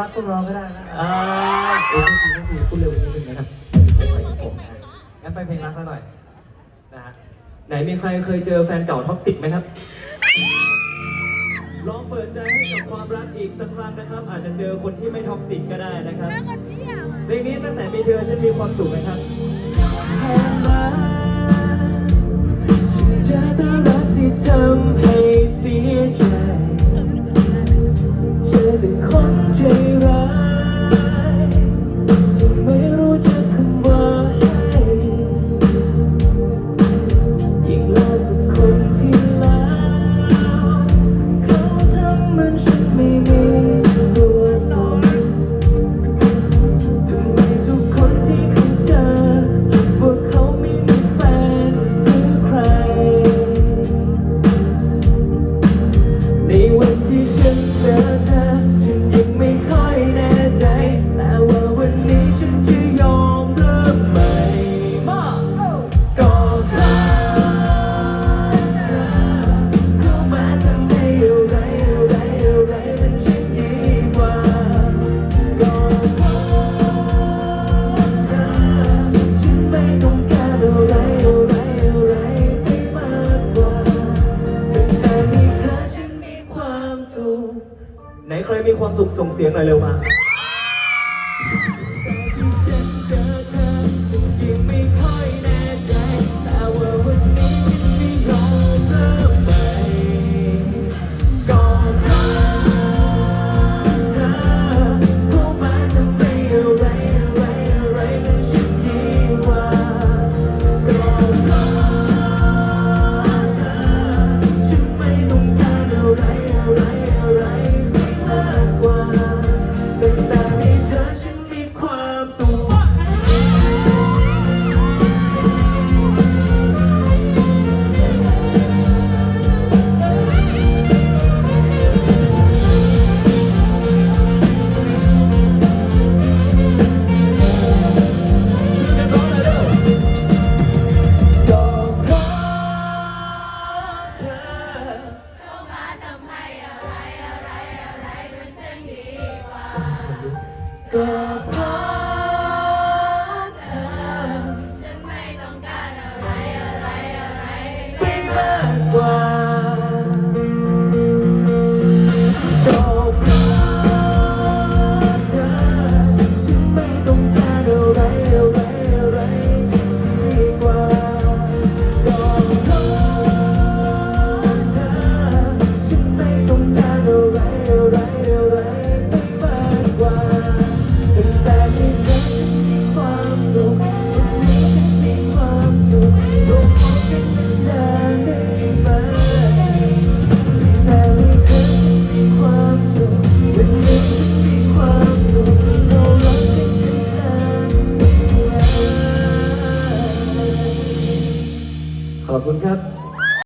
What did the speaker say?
รักพวกเราก็ได้นะเออโอ้ยคุณพูดเร็วนิดนึงนะครับผมนะงั้นไปเพลงรักซะหน่อยนะฮะไหนมีใครเคยเจอแฟนเก่าท็อกซิกไหมครับ ลองเปิดใจให้กับความรักอีกสักครั้งนะครับ อาจจะเจอคนที่ไม่ท็อกซิกก็ได้นะครับเพลงนี้ตั้งแต่มีเธอฉันมีความสุขไหมครับแค่มาฉันจะต้รักที่ทำให้ city ใคยมีความสุขส่งเสียงหน่อยเร็วมา Oh. ขอบคุณครับ